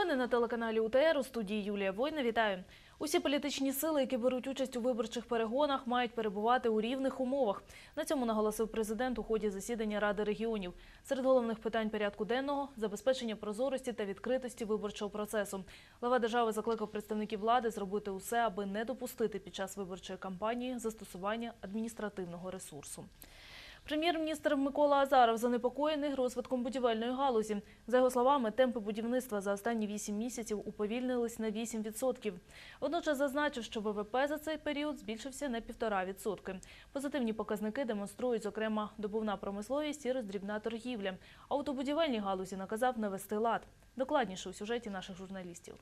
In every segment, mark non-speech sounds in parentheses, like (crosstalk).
Новини на телеканалі УТР у студії Юлія Война. Вітаю. Усі політичні сили, які беруть участь у виборчих перегонах, мають перебувати у рівних умовах. На цьому наголосив президент у ході засідання Ради регіонів. Серед головних питань порядку денного забезпечення прозорості та відкритості виборчого процесу. Глава держави закликав представників влади зробити усе, аби не допустити під час виборчої кампанії застосування адміністративного ресурсу. Прем'єр-міністр Микола Азаров занепокоєний розвитком будівельної галузі. За його словами, темпи будівництва за останні 8 місяців уповільнились на 8%. Водночас зазначив, що ВВП за цей період збільшився на 1,5%. Позитивні показники демонструють, зокрема, добувна промисловість і роздрібна торгівля. А будівельній галузі наказав навести лад. Докладніше у сюжеті наших журналістів.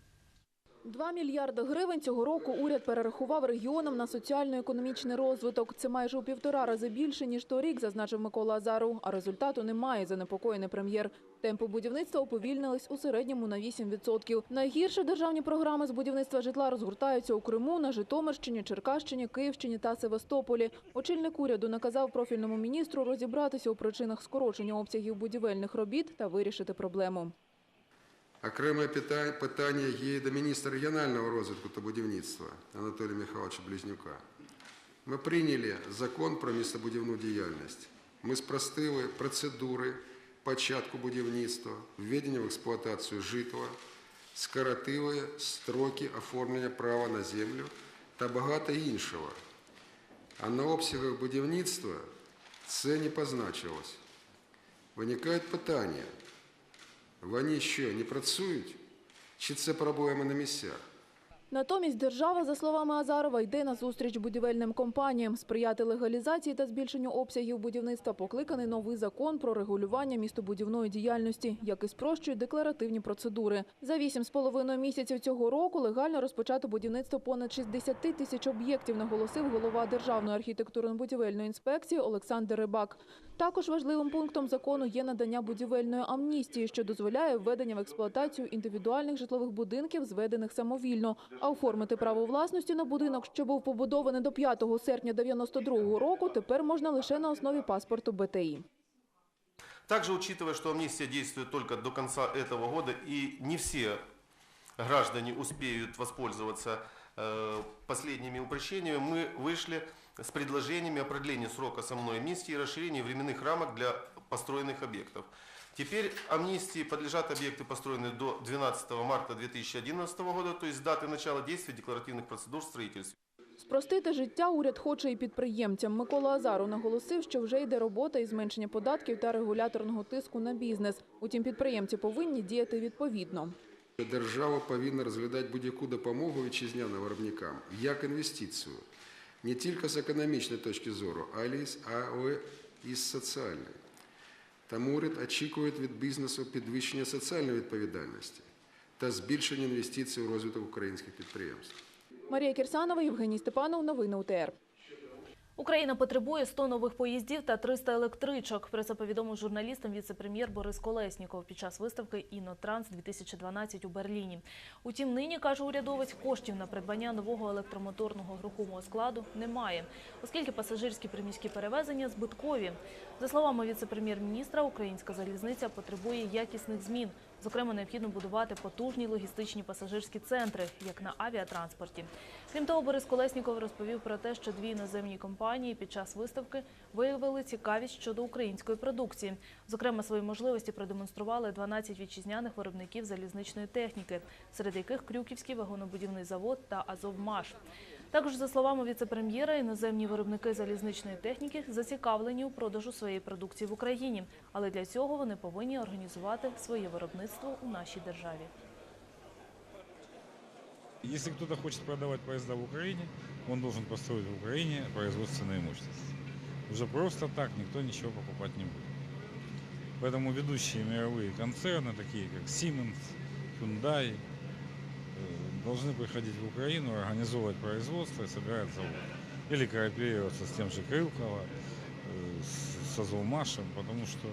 2 мільярди гривень цього року уряд перерахував регіонам на соціально-економічний розвиток. Це майже у півтора рази більше, ніж торік, зазначив Микола Азаров. А результату немає, занепокоєний прем'єр. Темпи будівництва уповільнились у середньому на 8%. Найгірше державні програми з будівництва житла розгортаються у Криму, на Житомирщині, Черкащині, Київщині та Севастополі. Очільник уряду наказав профільному міністру розібратися у причинах скорочення обсягів будівельних робіт та вирішити проблему. Окреме пита- питання є і до міністра регіонального розвитку та будівництва Анатолія Михайловича Близнюка. Ми прийняли закон про містобудівну діяльність. Ми спростили процедури початку будівництва, введення в експлуатацію житла, скоротили строки оформлення права на землю та багато іншого. А на обсягах будівництва це не позначилось. Виникають питання – вони що, не працюють? Чи це проблема на місцях? Натомість держава, за словами Азарова, йде на зустріч будівельним компаніям. Сприяти легалізації та збільшенню обсягів будівництва покликаний новий закон про регулювання містобудівної діяльності, який спрощує декларативні процедури. За вісім з половиною місяців цього року легально розпочато будівництво понад 60 тисяч об'єктів, наголосив голова Державної архітектурно-будівельної інспекції Олександр Рибак. Також важливим пунктом закону є надання будівельної амністії, що дозволяє введення в експлуатацію індивідуальних житлових будинків, зведених самовільно. А оформити право власності на будинок, що був побудований до 5 серпня 92 року, тепер можна лише на основі паспорту БТІ. Также учитывая, что амнистия действует только до конца этого года и не все граждане успеют воспользоваться э, последними упрощениями, мы вышли с предложениями о продлении срока самой амнистии и расширении временных рамок для построенных объектов. Теперь амнистии подлежат объекты, построенные до 12 марта 2011 года, то есть даты начала действия декларативных процедур в строительстве. Спростити життя уряд хоче і підприємцям. Микола Азару наголосив, що вже йде робота із зменшення податків та регуляторного тиску на бізнес. Утім, підприємці повинні діяти відповідно. Держава повинна розглядати будь-яку допомогу вітчизняним виробникам як інвестицію. Не тільки з економічної точки зору, але і з соціальної. Тому уряд очікує від бізнесу підвищення соціальної відповідальності та збільшення інвестицій у розвиток українських підприємств. Марія Кірсанова, Євгеній Степанов. Новини УТР. Україна потребує 100 нових поїздів та 300 електричок. Про це повідомив журналістам віце-прем'єр Борис Колесніков під час виставки «Інотранс 2012 у Берліні. Утім, нині, каже урядовець, коштів на придбання нового електромоторного рухомого складу немає, оскільки пасажирські приміські перевезення збиткові. За словами віце-прем'єр-міністра, українська залізниця потребує якісних змін. Зокрема, необхідно будувати потужні логістичні пасажирські центри, як на авіатранспорті. Крім того, Борис Колесніков розповів про те, що дві іноземні компанії під час виставки виявили цікавість щодо української продукції. Зокрема, свої можливості продемонстрували 12 вітчизняних виробників залізничної техніки, серед яких Крюківський вагонобудівний завод та Азовмаш. Також, за словами віце-прем'єра, іноземні виробники залізничної техніки зацікавлені у продажу своєї продукції в Україні, але для цього вони повинні організувати своє виробництво у нашій державі. Если кто-то хочет продавать поезда в Украине, он должен построить в Украине производственные мощности. Уже просто так никто ничего покупать не будет. Поэтому ведущие мировые концерны, такие как Siemens, Hyundai, э, должны приходить в Украину, организовывать производство и собирать завод. Или кооперироваться с тем же Крылково, э, с, с Азовмашем, потому что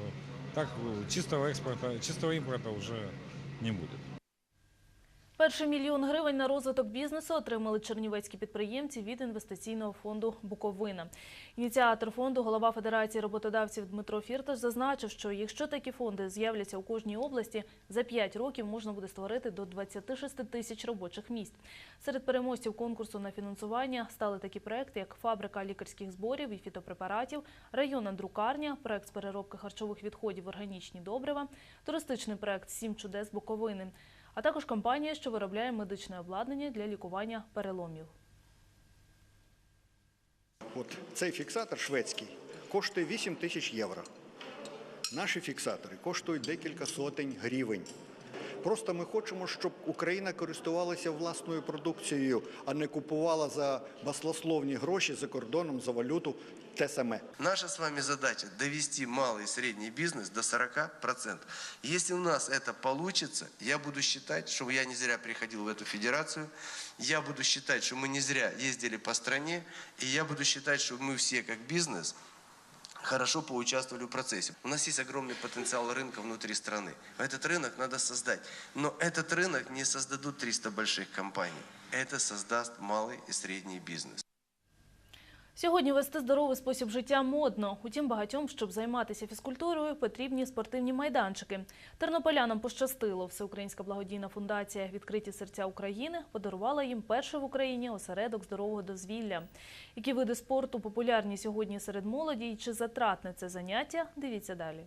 так э, чистого экспорта, чистого импорта уже не будет. Перший мільйон гривень на розвиток бізнесу отримали чернівецькі підприємці від інвестиційного фонду Буковина. Ініціатор фонду, голова Федерації роботодавців Дмитро Фірташ, зазначив, що якщо такі фонди з'являться у кожній області, за 5 років можна буде створити до 26 тисяч робочих місць. Серед переможців конкурсу на фінансування стали такі проекти, як фабрика лікарських зборів і фітопрепаратів, районна друкарня, проект з переробки харчових відходів органічні добрива, туристичний проект Сім чудес Буковини, а також компанія, що виробляє медичне обладнання для лікування переломів. От цей фіксатор шведський коштує 8 тисяч євро. Наші фіксатори коштують декілька сотень гривень. Просто ми хочемо, щоб Україна користувалася власною продукцією, а не купувала за баслословні гроші за кордоном за валюту те саме. Наша с вами задача довести малый и средний бизнес до 40%. Если у нас это получится, я буду считать, что я не зря приходил в эту федерацию, я буду считать, что мы не зря ездили по стране, и я буду считать, что мы все как бизнес хорошо поучаствовали в процессе. У нас есть огромный потенциал рынка внутри страны. Этот рынок надо создать. Но этот рынок не создадут 300 больших компаний. Это создаст малый и средний бизнес. Сьогодні вести здоровий спосіб життя модно. Утім, багатьом, щоб займатися фізкультурою, потрібні спортивні майданчики. Тернополянам пощастило. Всеукраїнська благодійна фундація «Відкриті серця України» подарувала їм перший в Україні осередок здорового дозвілля. Які види спорту популярні сьогодні серед молоді і чи затратне це заняття? Дивіться далі.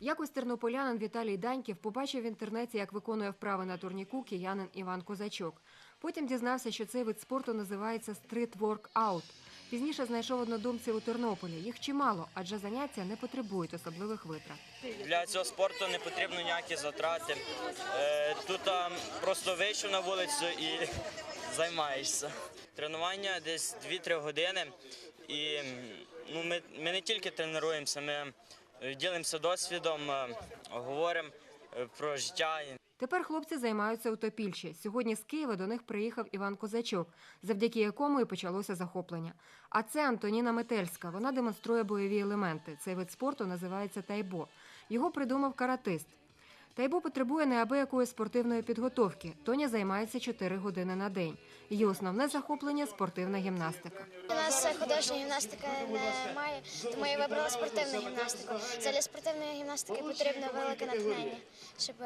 Якось тернополянин Віталій Даньків побачив в інтернеті, як виконує вправи на турніку киянин Іван Козачок. Потім дізнався, що цей вид спорту називається стрит-ворк-аут. Пізніше знайшов однодумців у Тернополі. Їх чимало, адже заняття не потребують особливих витрат. Для цього спорту не потрібно ніякі затрати. Е, Тут просто вийшов на вулицю і (laughs) займаєшся. Тренування десь 2-3 години. І ну, ми, ми не тільки тренуємося, ми е, ділимося досвідом, е, говоримо про життя. Тепер хлопці займаються у Топільчі. Сьогодні з Києва до них приїхав Іван Козачок, завдяки якому і почалося захоплення. А це Антоніна Метельська. Вона демонструє бойові елементи. Цей вид спорту називається тайбо. Його придумав каратист. Тайбо потребує неабиякої спортивної підготовки. Тоня займається 4 години на день. Її основне захоплення спортивна гімнастика. У нас художня гімнастика немає, тому я вибрала спортивну гімнастику. Для спортивної гімнастики потрібно велике натхнення, щоб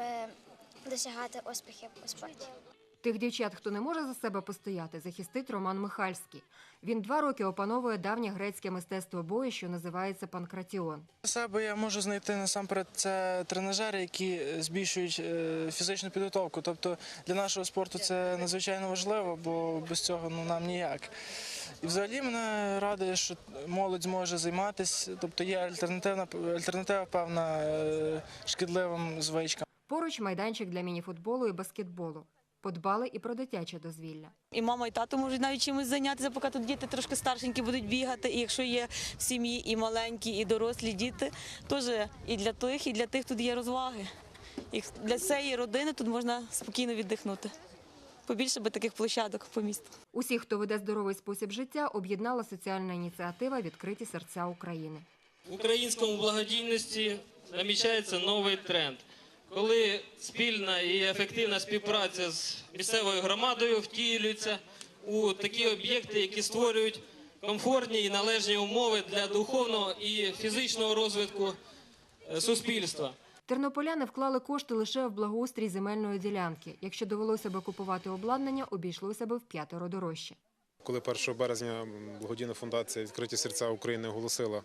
досягати успіхів у спорті. Тих дівчат, хто не може за себе постояти, захистить Роман Михальський. Він два роки опановує давнє грецьке мистецтво бою, що називається панкратіон. Для себе я можу знайти насамперед це тренажери, які збільшують е, фізичну підготовку. Тобто для нашого спорту це надзвичайно важливо, бо без цього ну, нам ніяк. І взагалі мене радує, що молодь зможе займатися, тобто є альтернативна альтернатива певна е, шкідливим звичкам. Поруч майданчик для мініфутболу і баскетболу. Подбали і про дитяче дозвілля. І мама, і тато можуть навіть чимось зайнятися, поки тут діти трошки старшенькі будуть бігати. І якщо є в сім'ї і маленькі, і дорослі діти, теж і для тих, і для тих тут є розваги. І для цієї родини тут можна спокійно віддихнути. Побільше би таких площадок по місту. Усіх, хто веде здоровий спосіб життя, об'єднала соціальна ініціатива Відкриті серця України. В українському благодійності намічається новий тренд, коли спільна і ефективна співпраця з місцевою громадою втілюється у такі об'єкти, які створюють комфортні і належні умови для духовного і фізичного розвитку е, суспільства. Тернополяни вклали кошти лише в благоустрій земельної ділянки. Якщо довелося би купувати обладнання, обійшлося би в п'ятеро дорожче. Коли 1 березня благодійна фундація Відкриті серця України оголосила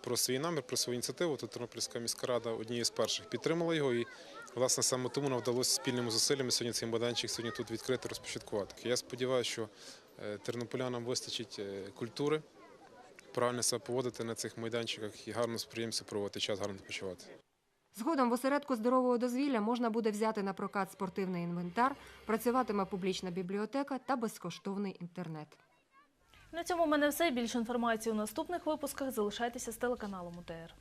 про свій намір, про свою ініціативу, то Тернопільська міська рада однією з перших підтримала його. І власне саме тому нам вдалося спільними зусиллями сьогодні цей майданчик сьогодні тут відкрити, розпочаткувати. Я сподіваюся, що е, тернополянам вистачить е, культури, правильно себе поводити на цих майданчиках і гарно сприємця проводити час, гарно відпочивати. Згодом в осередку здорового дозвілля можна буде взяти на прокат спортивний інвентар, працюватиме публічна бібліотека та безкоштовний інтернет. На цьому в мене все. Більше інформації у наступних випусках. Залишайтеся з телеканалом УТР.